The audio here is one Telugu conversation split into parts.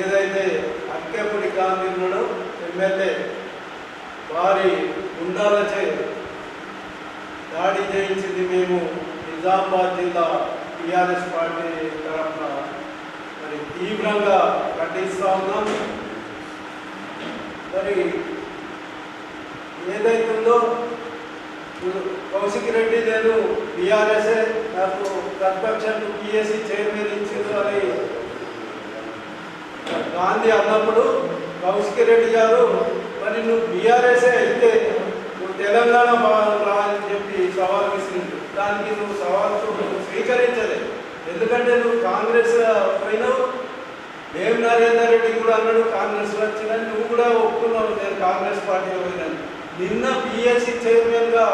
ఏదైతే అక్కేపూడి కాంతిన్నాడో ఎమ్మెల్యే వారి గుండాలచే దాడి చేయించింది మేము నిజామాబాద్ జిల్లా టీఆర్ఎస్ పార్టీ తరఫున. మరి తీవ్రంగా ఖండిస్తూ ఉన్నాం. మరి ఏదైతుందో కౌశిక్ రెడ్డి నేను బీఆర్ఎస్ఏ నాకు ప్రతిపక్షం పిఎస్సి చైర్మన్ ఇచ్చిందో అని గాంధీ అన్నప్పుడు కౌశిక్ రెడ్డి గారు మరి నువ్వు బీఆర్ఎస్ఏ అయితే నువ్వు తెలంగాణ భవన్ రా అని చెప్పి సవాల్ విసిరింది. దానికి నువ్వు సవాల్ స్వీకరించలేదు ఎందుకంటే నువ్వు కాంగ్రెస్ పోయినావు. ఏం నరేందర్ రెడ్డి కూడా అన్నాడు కాంగ్రెస్ వచ్చిందని నువ్వు కూడా ఒప్పుకున్నావు నేను కాంగ్రెస్ పార్టీలో పోయినాను. నిన్న పిఎస్సి చైర్మన్గా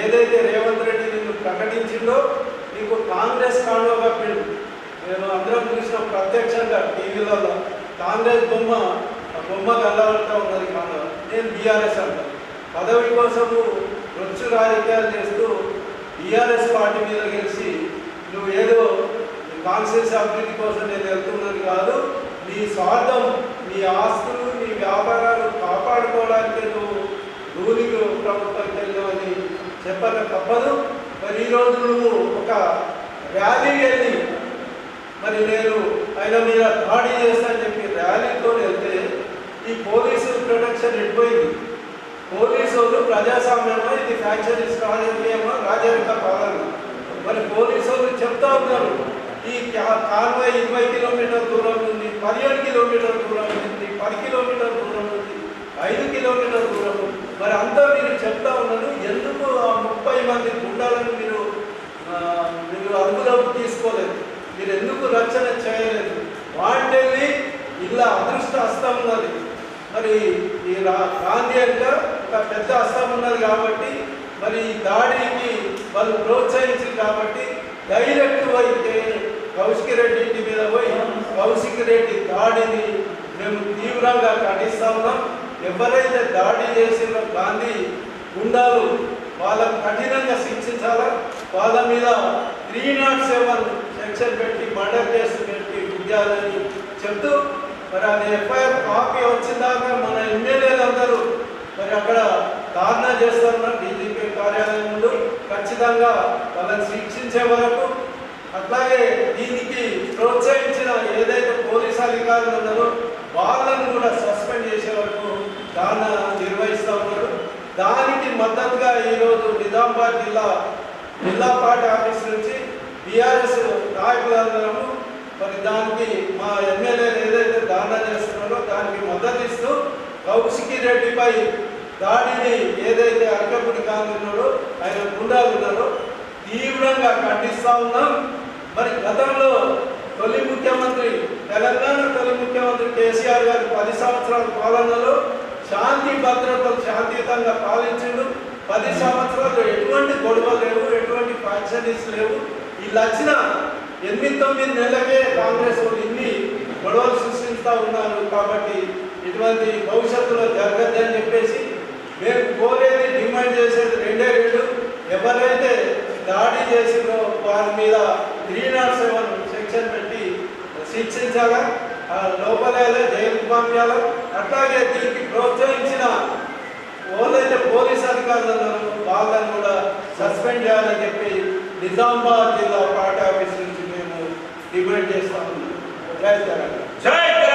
ఏదైతే రేవంత్ రెడ్డి నిన్ను ప్రకటించిందో నీకు కాంగ్రెస్ కాండో కప్పిండు. నేను అందరం చూసిన ప్రత్యక్షంగా టీవీలలో కాంగ్రెస్ బొమ్మ ఆ బొమ్మ కలవడుతూ ఉన్నది కాదు. నేను బీఆర్ఎస్ అంటాను పదవి కోసము రొచ్చు రాజకీయాలు చేస్తూ బీఆర్ఎస్ పార్టీ మీద గెలిచి నువ్వు ఏదో కాన్షియస్ అభివృద్ధి కోసం నేను వెళ్తున్నాను కాదు. నీ స్వార్థం నీ ఆస్తులు నీ వ్యాపారాలు కాపాడుకోవడానికి నువ్వు రూలింగ్ ప్రభుత్వం వెళ్ళామని చెప్పక తప్పదు. మరి ఈరోజు నువ్వు ఒక ర్యాలీ వెళ్ళి మరి నేను ఆయన మీద దాడి చేస్తానని చెప్పి ర్యాలీతో వెళ్తే ఈ పోలీసు ప్రొటెక్షన్ ఎడిపోయింది పోలీసు వాళ్ళు ప్రజాస్వామ్యమా ఇది ఫ్యాక్చరీస్ రాజకీయమా రాజరిక పాలన. మరి పోలీసు వాళ్ళు చెప్తా ఉన్నారు ఈ కా- కాన్వాయ్ ఇరవై కిలోమీటర్ దూరం ఉంది పదిహేడు కిలోమీటర్ దూరం ఉంది పది కిలోమీటర్ దూరం ఉంది ఐదు కిలోమీటర్ దూరం ఉంది. మరి అంతా మీరు చెప్తా ఉన్నారు ఎందుకు ఆ ముప్పై మంది గుండాలను మీరు ఆ, మీరు అదుపులోకి తీసుకోలేదు మీరు ఎందుకు రక్షణ చేయలేదు? వాటిని ఇలా అదృష్ట హస్తం ఉన్నది. మరి ఈ రా గాంధీ అంటే ఒక పెద్ద హస్తం ఉన్నది కాబట్టి మరి ఈ దాడికి వాళ్ళు ప్రోత్సహించింది కాబట్టి డైరెక్ట్ అయితే కౌశిక్ రెడ్డి ఇంటి మీద పోయి కౌశిక్ రెడ్డి దాడిని మేము తీవ్రంగా ఖండిస్తా ఉన్నాం. ఎవరైతే దాడి చేసిన గాంధీ గుండాలు వాళ్ళకు కఠినంగా శిక్షించాలా? వాళ్ళ మీద త్రీ నాట్ సెవెన్ సెక్షన్ పెట్టి మర్డర్ కేసు పెట్టి విద్యాలని చెప్తూ మరి అది ఎఫ్ఐఆర్ కాపీ వచ్చిందాక మన ఎమ్మెల్యేలు అందరూ మరి అక్కడ ధారణ చేస్తున్నారు డీజీపీ కార్యాలయం ముందు. ఖచ్చితంగా వాళ్ళని శిక్షించే వరకు అట్లాగే దీనికి ప్రోత్సహించిన ఏదైతే పోలీస్ అధికారులు ఉన్నారో వాళ్ళను కూడా సస్పెండ్ చేసే వరకు ధారణ నిర్వహిస్తూ ఉన్నారు. దానికి మద్దతుగా ఈరోజు నిజామాబాద్ జిల్లా జిల్లా పార్టీ ఆఫీస్ నుంచి బీఆర్ఎస్ నాయకులందరము మరి దానికి మా ఎమ్మెల్యేలు ఏదైతే దాడా చేస్తున్నారో దానికి మద్దతు ఇస్తూ కౌశికి రెడ్డిపై దాడిని ఏదైతే అర్కపుడి గాంధీ ఆయన గుండాలు ఉన్నారో తీవ్రంగా ఖండిస్తూ ఉన్నాం. మరి గతంలో తొలి ముఖ్యమంత్రి తెలంగాణ తొలి ముఖ్యమంత్రి కేసీఆర్ గారి పది సంవత్సరాల పాలనలో శాంతి భద్రతలు శాంతియుతంగా పాలించిండు. పది సంవత్సరాలు ఎటువంటి గొడవ లేవు ఎటువంటి ఫ్యాక్షనిస్ లేవు. వీళ్ళు వచ్చిన ఎనిమిది తొమ్మిది నెలలకే కాంగ్రెస్ ఇన్ని గొడవలు సృష్టిస్తూ ఉన్నారు కాబట్టి ఇటువంటి భవిష్యత్తులో జరగద్దని చెప్పేసి మేము కోరేది డిమాండ్ చేసేది రెండే రెండు. ఎవరైతే దాడి చేసిందో వారి మీద త్రీ నాట్ సెవెన్ సెక్షన్ పెట్టి శిక్షించాలా? ఆ లోపలే జైలుకు పంపించాలా? అట్లాగే దీనికి ప్రోత్సహించిన ఎవరైతే పోలీస్ అధికారులు వాళ్ళని కూడా సస్పెండ్ చేయాలని చెప్పి నిజామాబాద్ జిల్లా పార్టీ ఆఫీస్ నుంచి మేము డిమాండ్ చేస్తాము జై తెలంగాణ జై